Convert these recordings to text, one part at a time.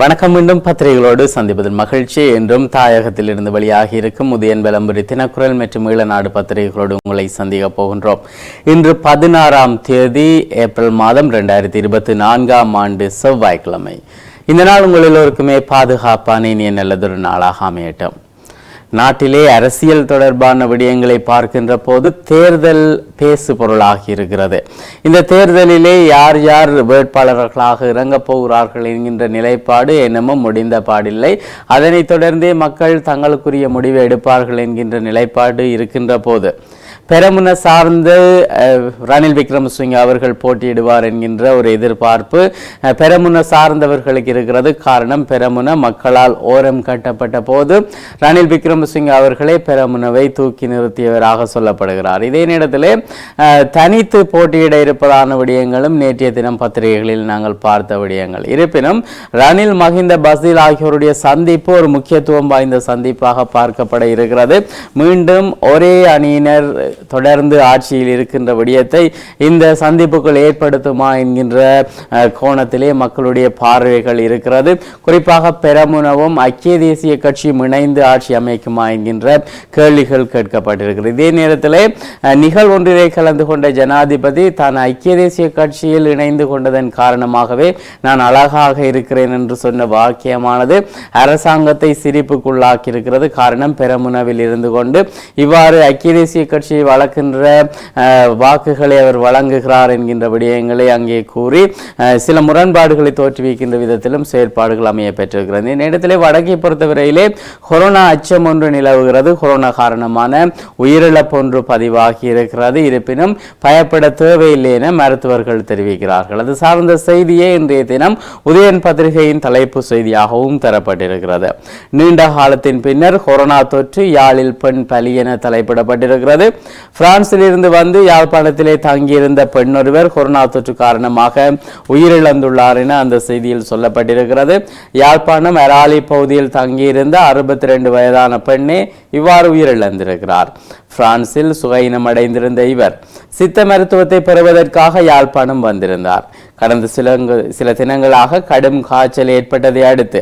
வணக்கம். மீண்டும் பத்திரிகைகளோடு சந்திப்பதில் மகிழ்ச்சி. என்றும் தாயகத்தில் இருந்து வெளியாகி இருக்கும் உதயன் விளம்பரி தினக்குரல் மற்றும் ஈழநாடு பத்திரிகைகளோடு உங்களை சந்திக்க போகின்றோம். இன்று பதினாறாம் தேதி ஏப்ரல் மாதம் ரெண்டாயிரத்தி இருபத்தி நான்காம் ஆண்டு செவ்வாய்க்கிழமை. இந்த நாள் உங்கள் எல்லோருக்குமே பாதுகாப்பான இனிய நல்லதொரு நாளாக அமையட்டும். நாட்டிலே அரசியல் தொடர்பான விடயங்களை பார்க்கின்ற போது தேர்தல் பேசு பொருளாகி இருக்கிறது. இந்த தேர்தலிலே யார் யார் வேட்பாளர்களாக இறங்கப் போகிறார்கள் என்கின்ற நிலைப்பாடு என்னமோ முடிந்த பாடில்லை. அதனைத் தொடர்ந்தே மக்கள் தங்களுக்குரிய முடிவை எடுப்பார்கள் என்கின்ற நிலைப்பாடு இருக்கின்ற போது பெரமுன சார்ந்து ரணில் விக்ரமசிங்க அவர்கள் போட்டியிடுவார் என்கின்ற ஒரு எதிர்பார்ப்பு பெரமுன சார்ந்தவர்களுக்கு இருக்கிறது. காரணம் பெரமுன மக்களால் ஓரம் கட்டப்பட்ட போது ரணில் விக்ரமசிங்க அவர்களே பெரமுனவை தூக்கி நிறுத்தியவராக சொல்லப்படுகிறார். இதே நேரத்தில் தனித்து போட்டியிட இருப்பதான விடயங்களும் நேற்றைய தினம் பத்திரிகைகளில் நாங்கள் பார்த்த விடயங்கள். இருப்பினும் ரணில் மஹிந்த பசீல் ஆகியோருடைய சந்திப்பு ஒரு முக்கியத்துவம் வாய்ந்த சந்திப்பாக பார்க்கப்பட இருக்கிறது. மீண்டும் ஒரே அணியினர் தொடர்ந்து ஆட்சியில் இருக்கின்ற விடயத்தை இந்த சந்திப்புகள் ஏற்படுத்துமா என்கின்ற கோணத்திலே மக்களுடைய பார்வைகள் இருக்கிறது. குறிப்பாக பெரமுனவும் ஐக்கிய தேசிய கட்சியும் இணைந்து ஆட்சி அமைக்குமா என்கின்ற கேள்விகள் கேட்கப்பட்டிருக்கிறது. இதே நேரத்தில் நிகழ்வொன்றிலே கலந்து கொண்ட ஜனாதிபதி தான் ஐக்கிய தேசிய கட்சியில் இணைந்து கொண்டதன் காரணமாகவே நான் அழகாக இருக்கிறேன் என்று சொன்ன வாக்கியமானது அரசாங்கத்தை சிரிப்புக்குள்ளாக்கி இருக்கிறது காரணம் பெரமுனவில் இருந்து கொண்டு இவ்வாறு ஐக்கிய தேசிய கட்சியை வளர்க்கின்ற வாக்குகளை அவர் வழங்குகிறார் என்கின்ற விடயங்களை அங்கே கூறி சில முரண்பாடுகளை தோற்றுவிக்கின்ற விதத்திலும் செயற்பாடுகள் அமைய பெற்றிருக்கிறது. இந்த நேரத்திலே வடக்கை பொறுத்தவரையிலே கொரோனா அச்சம் ஒன்று நிலவுகிறது. கொரோனா காரணமான உயிரிழப்பு ஒன்று பதிவாகி இருக்கிறது. இருப்பினும் பயப்பட தேவையில்லை என மருத்துவர்கள் தெரிவிக்கிறார்கள். அது சார்ந்த செய்தியே இன்றைய தினம் உதயன் பத்திரிகையின் தலைப்பு செய்தியாகவும் தரப்பட்டிருக்கிறது. நீண்ட காலத்தின் பின்னர் கொரோனா தொற்று யாழில் பெண் பலி என தலைப்பிடப்பட்டிருக்கிறது. பிரான்சிலிருந்து வந்து யாழ்ப்பாணத்திலே தங்கியிருந்த பெண்ணொருவர் கொரோனா தொற்று காரணமாக உயிரிழந்துள்ளார் என அந்த செய்தியில் சொல்லப்பட்டிருக்கிறது. யாழ்ப்பாணம் அராலி பகுதியில் தங்கியிருந்த அறுபத்தி ரெண்டு வயதான பெண்ணே இவ்வாறு உயிரிழந்திருக்கிறார். பிரான்சில் சுகையினம் அடைந்திருந்த இவர் சித்த மருத்துவத்தை பெறுவதற்காக யாழ்ப்பாணம் வந்திருந்தார். கடந்த சில சில தினங்களாக கடும் காய்ச்சல் ஏற்பட்டதை அடுத்து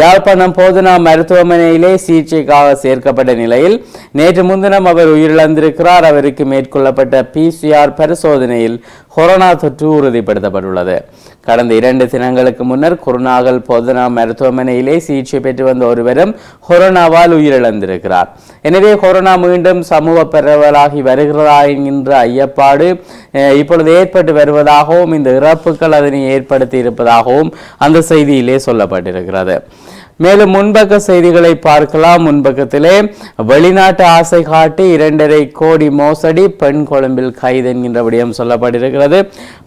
யாழ்ப்பாணம் போதனா மருத்துவமனையிலே சிகிச்சைக்காக சேர்க்கப்பட்ட நிலையில் நேற்று முன்தினம் அவர் உயிரிழந்திருக்கிறார். அவருக்கு மேற்கொள்ளப்பட்ட பிசிஆர் பரிசோதனையில் கொரோனா தொற்று உறுதிப்படுத்தப்பட்டுள்ளது. கடந்த இரண்டு தினங்களுக்கு முன்னர் குருநாகல் போதனா மருத்துவமனையிலே சிகிச்சை பெற்று வந்த ஒருவரும் கொரோனாவால் உயிரிழந்திருக்கிறார். எனவே கொரோனா மீண்டும் சமூக பரவலாகி வருகிறதா என்கின்ற ஐயப்பாடு இப்பொழுது ஏற்பட்டு வருவதாகவும் இந்த இறப்புகள் அதனை ஏற்படுத்தி இருப்பதாகவும் அந்த செய்தியிலே சொல்லப்பட்டிருக்கிறது. மேலும் முன்பக்க செய்திகளை பார்க்கலாம். முன்பக்கத்திலே வெளிநாட்டு ஆசை காட்டி இரண்டரை கோடி மோசடி பெண் கொழும்பில் கைது என்கின்ற விடயம் சொல்லப்பட்டிருக்கிறது.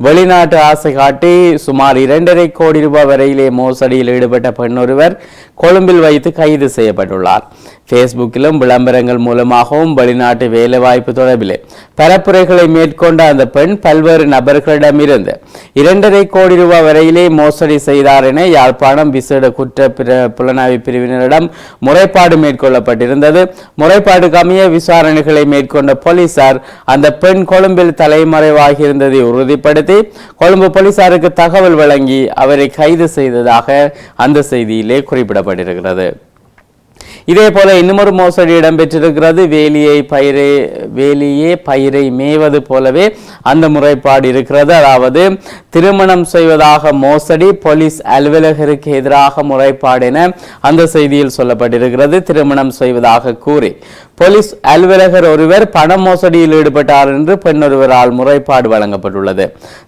வெளிநாட்டு ஆசை காட்டி சுமார் இரண்டரை கோடி ரூபாய் வரையிலே மோசடியில் ஈடுபட்ட பெண் ஒருவர் கொழும்பில் வைத்து கைது செய்யப்பட்டுள்ளார். ஃபேஸ்புக்கிலும் விளம்பரங்கள் மூலமாகவும் வெளிநாட்டு வேலைவாய்ப்பு தொடர்பிலே பரப்புரைகளை மேற்கொண்ட அந்த பெண் பல்வேறு நபர்களிடமிருந்து இரண்டரை கோடி ரூபாய் வரையிலே மோசடி செய்தார் என யாழ்ப்பாணம் விசேட குற்ற புலனாய்வு பிரிவினரிடம் முறைப்பாடு மேற்கொள்ளப்பட்டிருந்தது. முறைப்பாடு அமைய விசாரணைகளை மேற்கொண்ட போலீசார் அந்த பெண் கொழும்பில் தலைமறைவாகியிருந்ததை உறுதிப்படுத்தி கொழும்பு போலீசாருக்கு தகவல் வழங்கி அவரை கைது செய்ததாக அந்த செய்தியிலே குறிப்பிடப்பட்டிருக்கிறது. இதே போல இன்னுமொரு மோசடி இடம்பெற்றிருக்கிறது. வேலியை பயிரை வேலியே பயிரை மேய்வது போலவே அந்த முறைப்பாடு இருக்கிறது. அதாவது திருமணம் செய்வதாக மோசடி போலீஸ் அலுவலகருக்கு எதிராக முறைப்பாடு என அந்த செய்தியில் சொல்லப்பட்டிருக்கிறது. திருமணம் செய்வதாக கூறி போலீஸ் அலுவலகர் ஒருவர் பண மோசடியில் ஈடுபட்டார் என்று பெண் ஒருவரால் முறைப்பாடு வழங்கப்பட்டுள்ளது.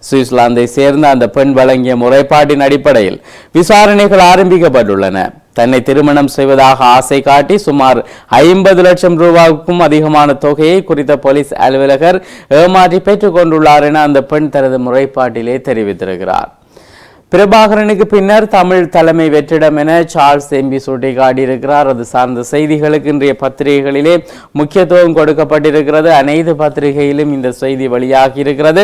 சுவிட்சர்லாந்தை சேர்ந்த அந்த பெண் வழங்கிய முறைப்பாட்டின் அடிப்படையில் விசாரணைகள் ஆரம்பிக்கப்பட்டுள்ளன. தன்னை திருமணம் செய்வதாக ஆசை காட்டி சுமார் ஐம்பது லட்சம் ரூபாய்க்கும் அதிகமான தொகையை குறித்த போலீஸ் அலுவலகர் ஏமாற்றி பெற்றுக் கொண்டுள்ளார் என அந்த பெண் தனது முறைப்பாட்டிலே தெரிவித்திருக்கிறார். பிரபாகரனுக்கு பின்னர் தமிழ் தலைமை வெற்றிடம் என சார்ல்ஸ் எம்பி சுட்டிக்காட்டியிருக்கிறார் அது சார்ந்த செய்திகளுக்கு இன்றைய பத்திரிகைகளிலே முக்கியத்துவம் கொடுக்கப்பட்டிருக்கிறது. அனைத்து பத்திரிகையிலும் இந்த செய்தி வெளியாகி இருக்கிறது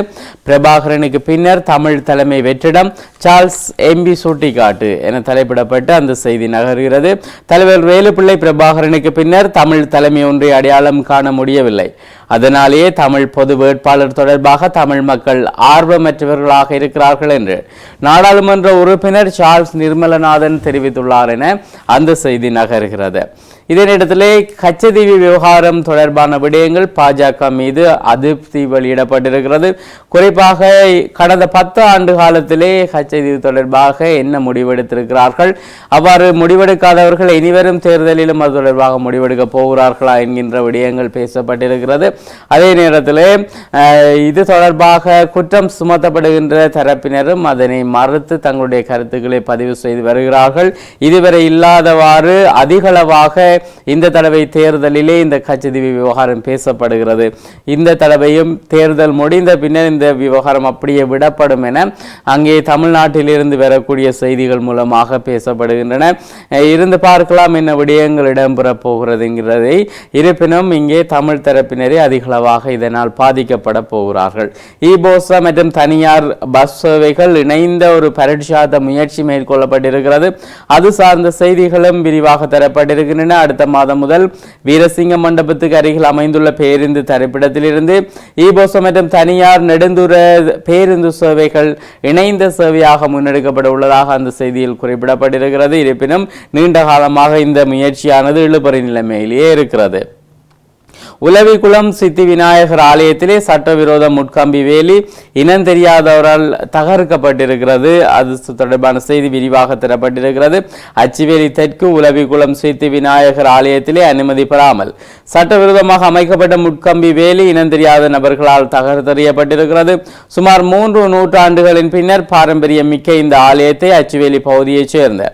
பிரபாகரனுக்கு பின்னர் தமிழ் தலைமை வெற்றிடம் சார்ல்ஸ் எம்பி சுட்டிக்காட்டு என தலைப்பிடப்பட்டு அந்த செய்தி நகர்கிறது. தலைவர் வேலுப்பிள்ளை பிரபாகரனுக்கு பின்னர் தமிழ் தலைமை ஒன்றை அடையாளம் காண முடியவில்லை. அதனாலேயே தமிழ் பொது வேட்பாளர் தொடர்பாக தமிழ் மக்கள் ஆர்வமற்றவர்களாக இருக்கிறார்கள் என்று நாடாளுமன்ற உறுப்பினர் சார்ல்ஸ் நிர்மலநாதன் தெரிவித்துள்ளார் என அந்த செய்தி நகர்கிறது. இதனிடத்திலே கச்சதீவி விவகாரம் தொடர்பான விடயங்கள் பாஜக மீது அதிருப்தி வெளியிடப்பட்டிருக்கிறது. குறிப்பாக கடந்த பத்து ஆண்டு காலத்திலே கச்சதீவு தொடர்பாக என்ன முடிவெடுத்திருக்கிறார்கள்? அவ்வாறு முடிவெடுக்காதவர்கள் இனிவரும் தேர்தலிலும் அது தொடர்பாக முடிவெடுக்க போகிறார்களா என்கின்ற விடயங்கள் பேசப்பட்டிருக்கிறது. அதே நேரத்தில் இது தொடர்பாக குற்றம் சுமத்தப்படுகின்ற தரப்பினரும் அதனை மறுத்து தங்களுடைய கருத்துக்களை பதிவு செய்து வருகிறார்கள். இதுவரை இல்லாதவாறு அதிகளவாக இந்த தடவை தேர்தலிலே இந்த கச்சதீவு விவகாரம் பேசப்படுகிறது. இந்த தடவையும் தேர்தல் முடிந்த பின்னர் இந்த விவகாரம் அப்படியே விடப்படும் என அங்கே தமிழ்நாட்டிலிருந்து வரக்கூடிய செய்திகள் மூலமாக பேசப்படுகின்றன. இருந்து பார்க்கலாம் என்ன விடயங்கள் இடம்பெறப் போகிறதுங்கிறதை இருப்பினும் இங்கே தமிழ் தரப்பினரே அதிகளவாக இதனால் பாதிக்கப்பட போகிறார்கள். இபோசா மற்றும் தனியார் பஸ் சேவைகள் இணைந்த ஒரு பரீட்சாத்த முயற்சி மேற்கொள்ளப்பட்டிருக்கிறது. அது சார்ந்த செய்திகளும் விரிவாக தரப்பட்டிருக்கின்றன. அடுத்த மாதம் முதல் வீரசிங்க மண்டபத்துக்கு அருகில் அமைந்துள்ள பேருந்து தரிப்பிடத்திலிருந்து இபோசா மற்றும் தனியார் நெடுந்தூர பேருந்து சேவைகள் இணைந்த சேவையாக முன்னெடுக்கப்பட உள்ளதாக அந்த செய்தியில் குறிப்பிடப்பட்டிருக்கிறது. இருப்பினும் நீண்ட காலமாக இந்த முயற்சியானது இழுபறி நிலைமையிலேயே இருக்கிறது. உலவிக்குளம் சித்தி விநாயகர் ஆலயத்திலே சட்டவிரோத முட்கம்பி வேலி இனம் தெரியாதவரால் தகர்க்கப்பட்டிருக்கிறது. அது தொடர்பான செய்தி விரிவாக தரப்பட்டிருக்கிறது. அச்சுவேலி தெற்கு உலவிக்குளம் சித்தி விநாயகர் ஆலயத்திலே அனுமதி பெறாமல் சட்டவிரோதமாக அமைக்கப்பட்ட முட்கம்பி வேலி இனம் தெரியாத நபர்களால் தகர்த்தெறியப்பட்டிருக்கிறது சுமார் மூன்று நூற்றாண்டுகளின் பின்னர் பாரம்பரியம் மிக்க இந்த ஆலயத்தை அச்சுவேலி பகுதியைச் சேர்ந்த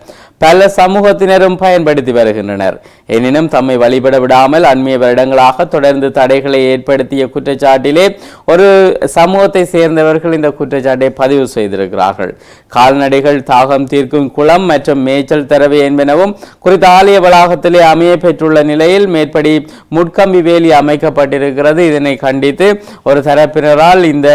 பல சமூகத்தினரும் பயன்படுத்தி வருகின்றனர். எனினும் தம்மை வழிபட விடாமல் அண்மைய வருடங்களாக தொடர்ந்து தடைகளை ஏற்படுத்திய குற்றச்சாட்டிலே ஒரு சமூகத்தை சேர்ந்தவர்கள் இந்த குற்றச்சாட்டை பதிவு செய்திருக்கிறார்கள். கால்நடைகள் தாகம் தீர்க்கும் குளம் மற்றும் மேய்ச்சல் தரவை என்பனவும் குறித்த ஆலய வளாகத்திலே அமைய பெற்றுள்ள நிலையில் மேற்படி முட்கம்பி வேலி அமைக்கப்பட்டிருக்கிறது. இதனை கண்டித்து ஒரு தரப்பினரால் இந்த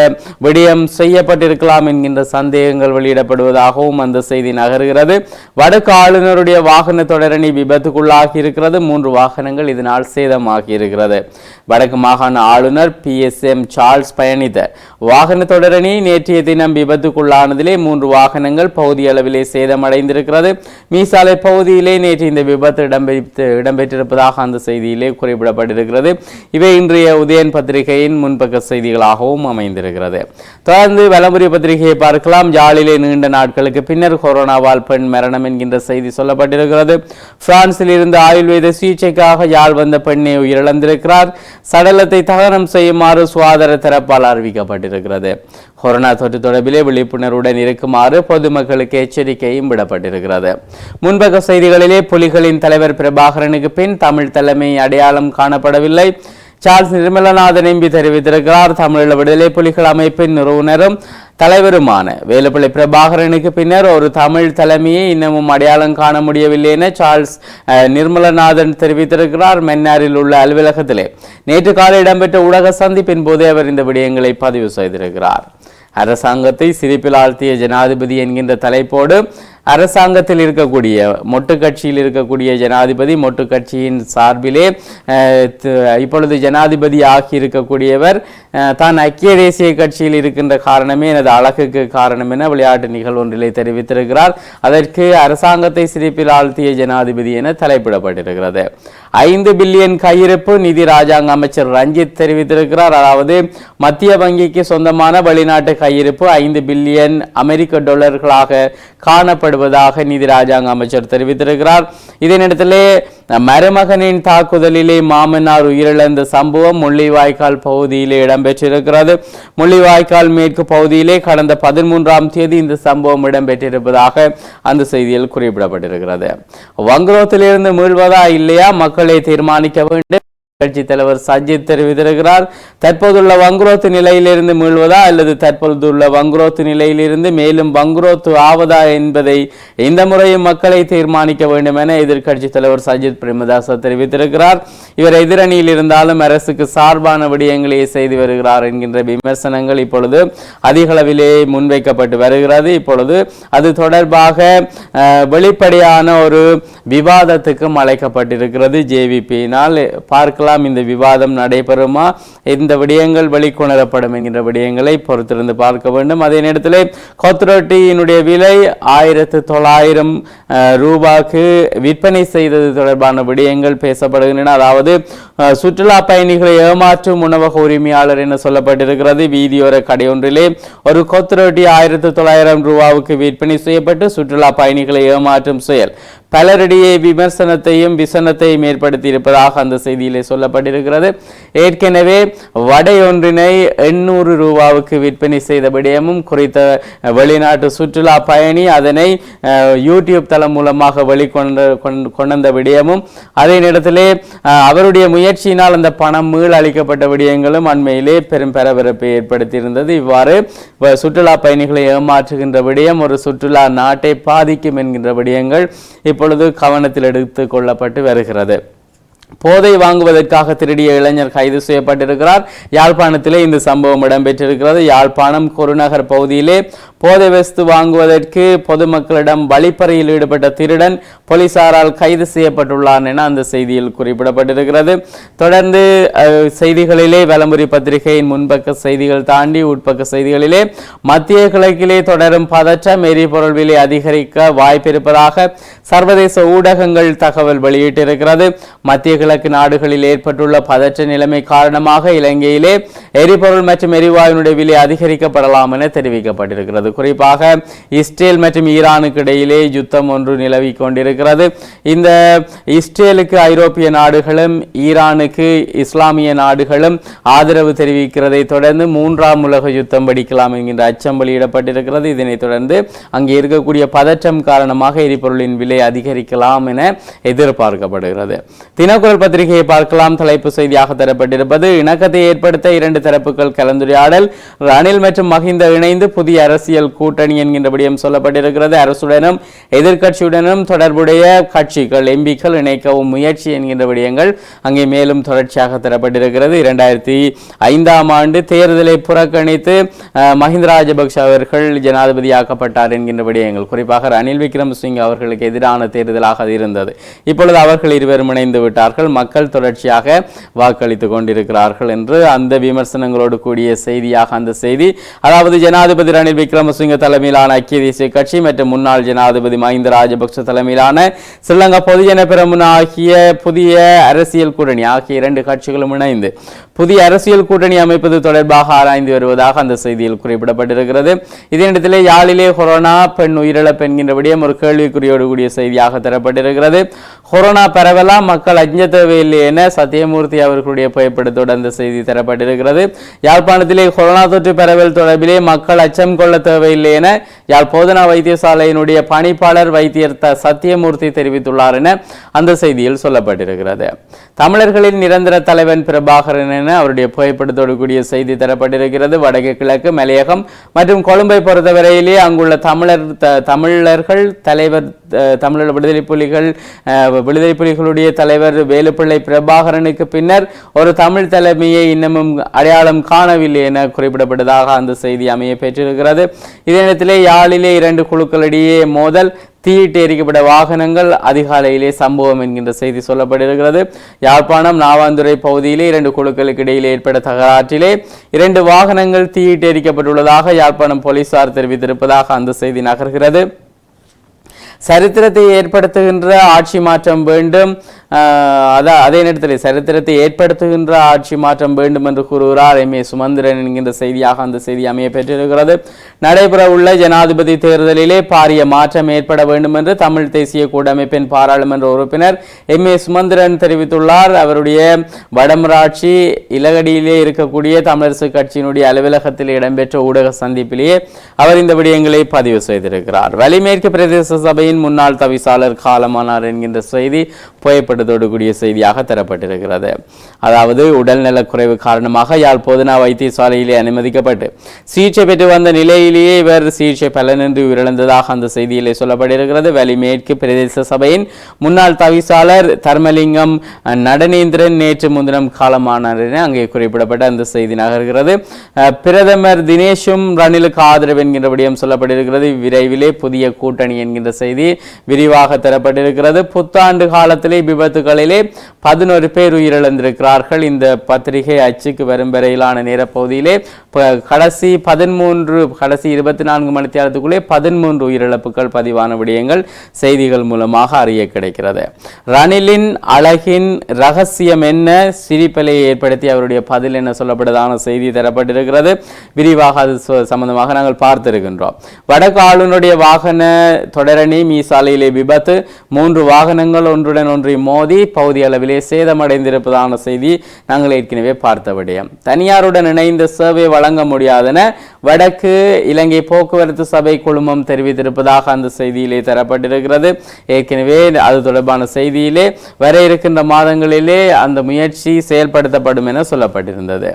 விடயம் செய்யப்பட்டிருக்கலாம் என்கின்ற சந்தேகங்கள் வெளியிடப்படுவதாகவும் அந்த செய்தி நகர்கிறது. வடக்கு ஆளுநருடைய வாகன தொடரணி விபத்துக்குள்ளாகி இருக்கிறது. மூன்று வாகனங்கள் இதனால் சேதமாகி இருக்கிறது. வடக்கு மாகாண ஆளுநர் பி. எஸ். எம். சார்ல்ஸ் பயணித்த வாகன தொடரணி நேற்றைய தினம் விபத்துக்குள்ளானதிலே மூன்று வாகனங்கள் பகுதி அளவிலே சேதமடைந்திருக்கிறது. மீசாலை பகுதியிலே நேற்று இந்த விபத்து இடம்பெற்று இடம்பெற்றிருப்பதாக அந்த செய்தியிலே குறிப்பிடப்பட்டிருக்கிறது. இவை இன்றைய உதயன் பத்திரிகையின் முன்பக்க செய்திகளாகவும் அமைந்திருக்கிறது. தொடர்ந்து வலம்புரி பத்திரிகையை பார்க்கலாம். யாழிலே நீண்ட நாட்களுக்கு பின்னர் கொரோனாவால் பெண் மரணம் என்கின்ற செய்தி சொல்லப்பட்டிருக்கிறது. பிரான்சில் இருந்து ஆயுர்வேத சிகிச்சைக்காக யாழ் வந்த பெண்ணை உயிரிழந்திருக்கிறார். சடலத்தை தகனம் செய்யுமாறு சுகாதார தரப்பால் அறிவிக்கப்பட்டிருக்கிறது. கொரோனா தொற்று தொடர்பிலே விழிப்புணர்வுடன் இருக்குமாறு பொதுமக்களுக்கு எச்சரிக்கையும் விடப்பட்டிருக்கிறது. முன்பக்க செய்திகளிலே புலிகளின் தலைவர் பிரபாகரனுக்கு பின் தமிழ் தலைமை அடையாளம் காணப்படவில்லை. சார்ல்ஸ் நிர்மலநாதன் எம்பி தெரிவித்திருக்கிறார். தமிழீழ விடுதலை புலிகள் அமைப்பின் நிறுவனரும் தலைவருமான வேலுப்பிள்ளை பிரபாகரனுக்கு பின்னர் ஒரு தமிழ் தலைமையை இன்னமும் அடையாளம் காண முடியவில்லை என சார்ல்ஸ் நிர்மலநாதன் தெரிவித்திருக்கிறார். மென்னாரில் உள்ள அலுவலகத்திலே நேற்று காலை இடம்பெற்ற ஊடக சந்திப்பின் போதே அவர் இந்த விடயங்களை பதிவு செய்திருக்கிறார். அரசாங்கத்தை சிரிப்பில் ஆழ்த்திய ஜனாதிபதி என்கின்ற தலைப்போடு அரசாங்கத்தில் இருக்கக்கூடிய மொட்டு கட்சியில் இருக்கக்கூடிய ஜனாதிபதி மொட்டு கட்சியின் சார்பிலே இப்பொழுது ஜனாதிபதி ஆகி இருக்கக்கூடியவர் தான் ஐக்கிய தேசிய கட்சியில் இருக்கின்ற காரணமே எனது அழகுக்கு காரணம் என விளையாட்டு நிகழ்வொன்றிலே தெரிவித்திருக்கிறார். அதற்கு அரசாங்கத்தை சிரிப்பில் ஆழ்த்திய ஜனாதிபதி என தலைப்பிடப்பட்டிருக்கிறது. ஐந்து பில்லியன் கையிருப்பு நிதி ராஜாங்க அமைச்சர் ரஞ்சித் தெரிவித்திருக்கிறார். அதாவது மத்திய வங்கிக்கு சொந்தமான வெளிநாட்டு கையிருப்பு ஐந்து பில்லியன் அமெரிக்க டாலர்களாக காணப்படுவதாக நிதி ராஜாங்க அமைச்சர் தெரிவித்திருக்கிறார். இதனிடத்திலே மருமகனின் தாக்குதலிலே மாமனார் உயிரிழந்த சம்பவம் முள்ளிவாய்க்கால் பகுதியிலே இடம்பெற்றிருக்கிறது. முள்ளிவாய்க்கால் மேற்கு பகுதியிலே கடந்த பதிமூன்றாம் தேதி இந்த சம்பவம் இடம்பெற்றிருப்பதாக அந்த செய்தியில் குறிப்பிடப்பட்டிருக்கிறது. வங்குரோத்திலிருந்து மீள்வதா இல்லையா? மக்களை தீர்மானிக்க வேண்டும். கட்சி தலைவர் சஜித் தெரிவித்திருக்கிறார். தற்போதுள்ள வங்குரோத்து நிலையிலிருந்து மீள்வதா அல்லது தற்போதுள்ள வங்குரோத்து நிலையிலிருந்து மேலும் வங்குரோத்து ஆவதா என்பதை இந்த முறையும் மக்களை தீர்மானிக்க வேண்டும் என எதிர்க்கட்சி தலைவர் சஜித் பிரேமதாச தெரிவித்திருக்கிறார். இவர் எதிரணியில் இருந்தாலும் அரசுக்கு சார்பான விடயங்களையே செய்து வருகிறார் என்கின்ற விமர்சனங்கள் இப்பொழுது அதிகளவிலே முன்வைக்கப்பட்டு வருகிறது. இப்பொழுது அது தொடர்பாக வெளிப்படையான ஒரு விவாதத்துக்கும் அழைக்கப்பட்டிருக்கிறது. ஜேவிபியினால் பார்க்கலாம். பார்க்கலாம் இந்த விவாதம் நடைபெறுமா? இந்த விடயங்கள் வெளிக்கொணரப்படும் என்கின்ற விடயங்களை பொறுத்திருந்து பார்க்க வேண்டும். அதே நேரத்தில் கொத்ரோட்டியினுடைய விலை ஆயிரத்து தொள்ளாயிரம் ரூபாய்க்கு விற்பனை செய்தது தொடர்பான விடயங்கள் பேசப்படுகின்றன. அதாவது சுற்றுலா பயணிகளை ஏமாற்றும் உணவக உரிமையாளர் என சொல்லப்பட்டிருக்கிறது. வீதியோர கடையொன்றிலே ஒரு கொத்ரோட்டி ஆயிரத்து தொள்ளாயிரம் ரூபாவுக்கு விற்பனை செய்யப்பட்டு சுற்றுலா பயணிகளை ஏமாற்றும் செயல். பலரிடையே விமர்சனத்தையும் விசனத்தையும் ஏற்படுத்தியிருப்பதாக அந்த செய்தியிலே சொல்லப்பட்டிருக்கிறது. ஏற்கனவே வடை ஒன்றினை எண்ணூறு ரூபாவுக்கு விற்பனை செய்த விடயமும் குறித்த வெளிநாட்டு சுற்றுலா பயணி அதனை யூடியூப் தளம் மூலமாக வெளிக்கொண்டு கொண்டு- விடயமும் அதே நேரத்திலே அவருடைய முயற்சியினால் அந்த பணம் மீள் அளிக்கப்பட்ட விடயங்களும் அண்மையிலே பெரும் பரபரப்பை ஏற்படுத்தியிருந்தது. இவ்வாறு சுற்றுலா பயணிகளை ஏமாற்றுகின்ற விடயம் ஒரு சுற்றுலா நாட்டை பாதிக்கும் என்கின்ற விடயங்கள் இப்பொழுது கவனத்தில் எடுத்து கொள்ளப்பட்டு வருகிறது. போதை வாங்குவதற்காக திருடிய இளைஞர் கைது செய்யப்பட்டிருக்கிறார். யாழ்ப்பாணத்திலே இந்த சம்பவம் இடம்பெற்றிருக்கிறது. யாழ்ப்பாணம் குருநகர் பகுதியிலே போதை வஸ்து வாங்குவதற்கு பொதுமக்களிடம் வழிப்பறையில் ஈடுபட்ட திருடன் போலீசாரால் கைது செய்யப்பட்டுள்ளார் என அந்த செய்தியில் குறிப்பிடப்பட்டிருக்கிறது. தொடர்ந்து செய்திகளிலே வலமுறை பத்திரிகையின் முன்பக்க செய்திகள் தாண்டி உட்பக்க செய்திகளிலே மத்திய கிழக்கிலே தொடரும் பதற்றம் எரிபொருள் விலை அதிகரிக்க வாய்ப்பிருப்பதாக சர்வதேச ஊடகங்கள் தகவல் வெளியிட்டிருக்கிறது. மத்திய கிழக்கு நாடுகளில் ஏற்பட்டுள்ள பதற்ற நிலைமை காரணமாக இலங்கையிலே எரிபொருள் மற்றும் எரிவாயுனுடைய விலை அதிகரிக்கப்படலாம் என தெரிவிக்கப்பட்டிருக்கிறது. குறிப்பாக இஸ்ரேல் மற்றும் ஈரானுக்கு இடையிலே யுத்தம் ஒன்று நிலவி கொண்டிருக்கிறது. இந்த இஸ்ரேலுக்கு ஐரோப்பிய நாடுகளும் ஈரானுக்கு இஸ்லாமிய நாடுகளும் ஆதரவு தெரிவிக்கிறதை தொடர்ந்து மூன்றாம் உலக யுத்தம் படிக்கலாம் என்கின்ற அச்சம் வெளியிடப்பட்டிருக்கிறது. இதனைத் தொடர்ந்து அங்கே இருக்கக்கூடிய பதற்றம் காரணமாக எரிபொருளின் விலை அதிகரிக்கலாம் என எதிர்பார்க்கப்படுகிறது. தினக்குரல் பத்திரிகையை பார்க்கலாம். தலைப்பு செய்தியாக தரப்பட்டிருப்பது இணக்கத்தை ஏற்படுத்த இரண்டு தரப்புகள் கலந்துரையாடல் ரணில் மற்றும் மஹிந்த இணைந்து புதிய அரசியல் கூட்டணி என்கின்ற விடயம் சொல்லப்பட்டிருக்கிறது. அரசுடனும் எதிர்கட்சியுடனும் தொடர்புடைய கட்சிகள் எம்பிக்கள் இணைக்கவும் முயற்சி என்கின்ற விடயங்கள் அங்கே மேலும் தொடர்ச்சியாக தரப்பட்டிருக்கிறது. இரண்டாயிரத்தி ஐந்தாம் ஆண்டு தேர்தலை புறக்கணித்து மஹிந்த ராஜபக்ஷ அவர்கள் ஜனாதிபதியாக்கப்பட்டார் என்கின்ற விடயங்கள் குறிப்பாக ரணில் விக்ரமசிங் அவர்களுக்கு எதிரான தேர்தலாக இருந்தது. இப்பொழுது அவர்கள் இருவரும் இணைந்து விட்டார்கள். மக்கள் தொடர்ச்சியாக வாக்களித்துக் கொண்டிருக்கிறார்கள் என்று அந்த விமர்சனங்களோடு கூடிய செய்தியாக அந்த செய்தி. அதாவது ஜனாதிபதி ரணில் விக்ரமசிங்க தலைமையிலான ஐக்கிய தேசிய கட்சி மற்றும் முன்னாள் ஜனாதிபதி மஹிந்த ராஜபக்ஷ தலைமையிலான ஸ்ரீலங்கா பொதுஜன பெரமுன ஆகிய புதிய அரசியல் கூட்டணி ஆகிய இரண்டு கட்சிகளும் இணைந்து புதிய அரசியல் கூட்டணி அமைப்பது தொடர்பாக ஆராய்ந்து வருவதாக அந்த செய்தியில் குறிப்பிடப்பட்டிருக்கிறது. இதே யாழிலே கொரோனா பெண் உயிரிழப்பு என்கின்ற விடயம் ஒரு கேள்விக்குறியோடு கூடிய செய்தியாக தரப்பட்டிருக்கிறது. கொரோனா பரவலாம் மக்கள் அஞ்ச தேவையில்லை என சத்தியமூர்த்தி அவர்களுடைய புகைப்படத்தோடு அந்த செய்தி தரப்பட்டிருக்கிறது. யாழ்ப்பாணத்திலே கொரோனா தொற்று பரவல் தொடர்பிலே மக்கள் அச்சம் கொள்ள தேவையில்லை என யாழ் போதனா வைத்தியசாலையினுடைய பணிப்பாளர் வைத்தியர் த சத்தியமூர்த்தி தெரிவித்துள்ளார் என அந்த செய்தியில் சொல்லப்பட்டிருக்கிறது. தமிழர்களின் நிரந்தர தலைவன் பிரபாகரன் என அவருடைய புகைப்படத்தோடு கூடிய செய்தி தரப்பட்டிருக்கிறது. வடக்கு கிழக்கு மலையகம் மற்றும் கொழும்பை பொறுத்தவரையிலே அங்குள்ள தமிழர் தமிழர்கள் தலைவர் தமிழர் விடுதலை புலிகள் விடுதலை புலிகளுடைய தலைவர் வேலுப்பிள்ளை பிரபாகரனுக்கு பின்னர் ஒரு தமிழ் தலைமையை இன்னமும் அடையாளம் காணவில்லை என குறிப்பிடப்பட்டதாக அந்த செய்தி அமைய பெற்றிருக்கிறது. இதே நேரத்திலே யாழிலே இரண்டு குழுக்களிடையே மோதல் தீயிட்டு எரிக்கப்பட்ட வாகனங்கள் அதிகாலையிலே சம்பவம் என்கின்ற செய்தி சொல்லப்பட்டிருக்கிறது. யாழ்ப்பாணம் நாவாந்துறை பகுதியிலே இரண்டு குழுக்களுக்கு இடையில் ஏற்பட்ட தகராற்றிலே இரண்டு வாகனங்கள் தீயிட்டு எரிக்கப்பட்டுள்ளதாக யாழ்ப்பாணம் போலீசார் தெரிவித்திருப்பதாக அந்த செய்தி நகர்கிறது. சரித்திரத்தை ஏற்படுத்துகின்ற ஆட்சி மாற்றம் வேண்டும். அதான் அதே நேரத்தில் சரித்திரத்தை ஏற்படுத்துகின்ற ஆட்சி மாற்றம் வேண்டும் என்று கூறுகிறார். எம். ஏ. சுமந்திரன் என்கின்ற செய்தியாக அந்த செய்தி அமைய பெற்றிருக்கிறது. நடைபெற உள்ள ஜனாதிபதி தேர்தலிலே பாரிய மாற்றம் ஏற்பட வேண்டும் என்று தமிழ் தேசிய கூட்டமைப்பின் பாராளுமன்ற உறுப்பினர் எம். ஏ. சுமந்திரன் தெரிவித்துள்ளார். அவருடைய வடமராட்சி இலகடியிலே இருக்கக்கூடிய தமிழரசு கட்சியினுடைய அலுவலகத்தில் இடம்பெற்ற ஊடக சந்திப்பிலேயே அவர் இந்த விடயங்களை பதிவு செய்திருக்கிறார். வலிமேற்கு பிரதேச சபையின் முன்னாள் தவிசாளர் காலமானார் என்கின்ற செய்தி புகைப்படத்தோடு கூடிய செய்தியாக தரப்பட்டிருக்கிறது. அதாவது உடல்நலக்குறைவு காரணமாக யாழ் போதனா வைத்தியசாலையிலே அனுமதிக்கப்பட்டு சிகிச்சை பெற்று வந்த நிலையிலேயே இவர் சிகிச்சை பலனின்றி உயிரிழந்ததாக அந்த செய்தியிலே சொல்லப்பட்டிருக்கிறது. வலிமேற்கு பிரதேச சபையின் முன்னாள் தவிசாளர் தர்மலிங்கம் நடனேந்திரன் நேற்று முன்தினம் காலமானார் என அங்கே குறிப்பிடப்பட்ட அந்த செய்தி நகர்கிறது. பிரதமர் தினேஷும் ரணிலுக்கு ஆதரவு என்கின்ற விடயம் சொல்லப்பட்டிருக்கிறது. விரைவிலே புதிய கூட்டணி என்கின்ற செய்தி விரிவாக தரப்பட்டிருக்கிறது. புத்தாண்டு காலத்தில் விபத்துகளிலே பதினோரு பேர் உயிரிழந்திருக்கிறார்கள். இந்த பத்திரிகை அச்சுக்கு வரும் வரையிலான நேரப்பகுதியிலே கடைசி பதிமூன்று கடைசி இருபத்தி நான்கு மணி நேரத்துக்குள்ளே பதிமூன்று உயிரிழப்புகள் பதிவான விடயங்கள் செய்திகள் மூலமாக அறிய கிடைக்கிறது. ரணிலின் அழகின் ரகசியம் என்ன? சிரிப்பலையை ஏற்படுத்தி அவருடைய பதில் என்ன சொல்லப்படுவதான செய்தி தரப்பட்டிருக்கிறது. விரிவாக அது சம்பந்தமாக நாங்கள் பார்த்திருக்கின்றோம். வடக்கு ஆளுநருடைய வாகன தொடரணி மீசாலையிலே விபத்து. மூன்று வாகனங்கள் ஒன்றுடன் ஒன்றை மோதி பகுதி அளவில் சேதமடைந்திருப்பதான செய்தி நாங்கள் ஏற்கனவே பார்த்த விடயம் தனியாருடன் இணைந்த சேவை வழங்க முடியாதென வடக்கு இலங்கை போக்குவரத்து சபை குழுமம் தெரிவித்திருப்பதாக அந்த செய்தியிலே தரப்பட்டிருக்கிறது. ஏற்கனவே அது தொடர்பான செய்தியிலே வர இருக்கின்ற மாதங்களிலே அந்த முயற்சி செயல்படுத்தப்படும் என சொல்லப்பட்டிருந்தது.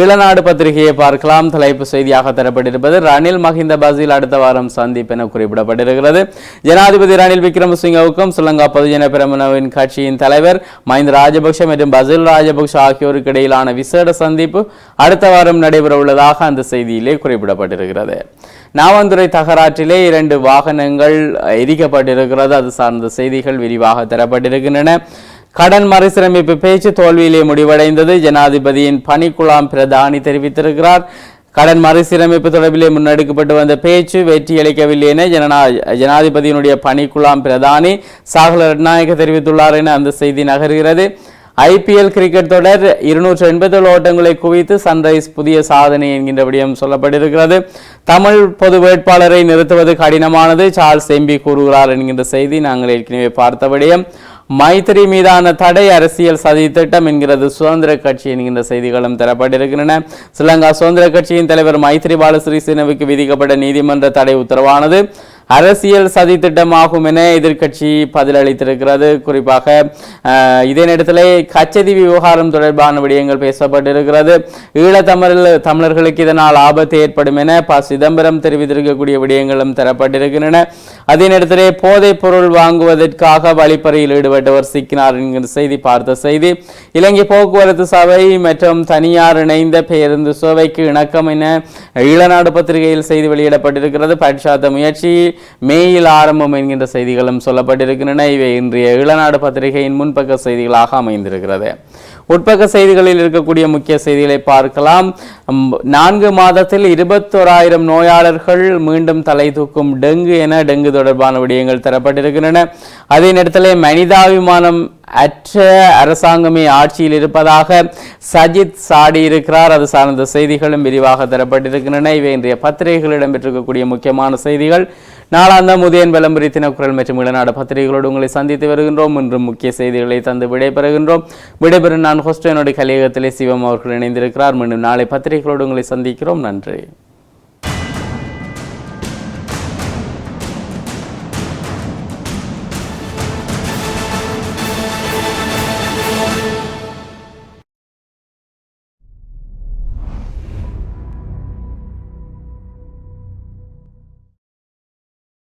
ஈழநாடு பத்திரிகையை பார்க்கலாம். தலைப்பு செய்தியாக தரப்பட்டிருப்பது ரணில் மஹிந்த பசில் அடுத்த வாரம் சந்திப்பு என குறிப்பிடப்பட்டிருக்கிறது. ஜனாதிபதி ரணில் விக்ரமசிங்கவுக்கும் ஸ்ரீலங்கா பொதுஜன பிரமணவின் கட்சியின் தலைவர் மஹிந்த ராஜபக்ஷ மற்றும் பசில் ராஜபக்ஷ ஆகியோருக்கு இடையிலான விசேட சந்திப்பு அடுத்த வாரம் நடைபெற உள்ளதாக அந்த செய்தியிலே குறிப்பிடப்பட்டிருக்கிறது. நாவந்துறை தகராற்றிலே இரண்டு வாகனங்கள் எரிக்கப்பட்டிருக்கிறது. அது சார்ந்த செய்திகள் விரிவாக தரப்பட்டிருக்கின்றன. கடன் மறுசீரமைப்பு பேச்சு தோல்வியிலே முடிவடைந்தது. ஜனாதிபதியின் பணிக்குழாம் பிரதானி தெரிவித்திருக்கிறார். கடன் மறுசீரமைப்பு தொடர்பிலே முன்னெடுக்கப்பட்டு வந்த பேச்சு வெற்றியளிக்கவில்லை என ஜனநா ஜனாதிபதியினுடைய பணிக்குழாம் பிரதானி சாகல ரட்நாயக்க தெரிவித்துள்ளார் என அந்த செய்தி நகர்கிறது. ஐபிஎல் கிரிக்கெட் தொடர் இருநூற்று எண்பத்தேழு ஓட்டங்களை குவித்து சன்ரைஸ் புதிய சாதனை என்கின்ற விடயம் சொல்லப்பட்டிருக்கிறது. தமிழ் பொது வேட்பாளரை நிறுத்துவது கடினமானது சார்ல்ஸ் எம்பி கூறுகிறார் என்கின்ற செய்தி நாங்கள் ஏற்கனவே பார்த்த விடயம். மைத்திரி மீதான தடை அரசியல் சதி திட்டம் என்கிறது சுதந்திர கட்சி என்கின்ற செய்திகளும் தரப்பட்டிருக்கின்றன. ஸ்ரீலங்கா சுதந்திர கட்சியின் தலைவர் மைத்திரிபால சிறிசேனவுக்கு விதிக்கப்பட்ட நீதிமன்ற தடை உத்தரவானது. அரசியல் சதி திட்டமாகும் என எதிர்க்கட்சி பதிலளித்திருக்கிறது. குறிப்பாக இதே நேரத்தில் கச்சதீவு விவகாரம் தொடர்பான விடயங்கள் பேசப்பட்டிருக்கிறது. ஈழத்தமிழ் தமிழர்களுக்கு இதனால் ஆபத்து ஏற்படும் என ப சிதம்பரம் தெரிவித்திருக்கக்கூடிய விடயங்களும் தரப்பட்டிருக்கின்றன. அதே நேரத்திலே போதைப் பொருள் வாங்குவதற்காக வழிப்பறையில் ஈடுபட்டவர் சிக்கினார் என்கிற செய்தி பார்த்த செய்தி. இலங்கை போக்குவரத்து சபை மற்றும் தனியார் இணைந்த பேருந்து சேவைக்கு இணக்கம் என ஈழநாடு பத்திரிகையில் செய்தி வெளியிடப்பட்டிருக்கிறது. பட்சாத்த முயற்சி மேயில் ஆரம்பம் என்கின்ற செய்திகளும் சொல்லப்பட்டிருக்கின்றன. இவை இன்றைய ஈழநாடு பத்திரிகையின் முன்பக்க செய்திகளாக அமைந்திருக்கிறது. உட்பக்க செய்திகளில் இருக்கக்கூடிய முக்கிய செய்திகளை பார்க்கலாம். நான்கு மாதத்தில் இருபத்தோராயிரம் நோயாளர்கள் மீண்டும் தலை தூக்கும் டெங்கு என டெங்கு தொடர்பான விடயங்கள் தரப்பட்டிருக்கின்றன. அதே நேரத்தில் மனிதாபிமானம் அற்ற அரசாங்கமே ஆட்சியில் இருப்பதாக சஜித் சாடி இருக்கிறார். அது சார்ந்த செய்திகளும் விரிவாக தரப்பட்டிருக்கின்றன. இவை இன்றைய பத்திரிகைகள் இடம்பெற்றிருக்கக்கூடிய முக்கியமான செய்திகள். நாளாந்தம் உதயன் விளம்பரி தினக்குரல் மற்றும் இளநாடு பத்திரிகைகளோடு உங்களை சந்தித்து வருகின்றோம். இன்றும் முக்கிய செய்திகளை தந்து விடைபெறுகின்றோம். விடைபெறும் நான் ஹோஸ்டனுடைய கலையகத்திலே சிவம் அவர்கள் இணைந்திருக்கிறார். மீண்டும் நாளை பத்திரிகைகளோடு உங்களை சந்திக்கிறோம். நன்றி.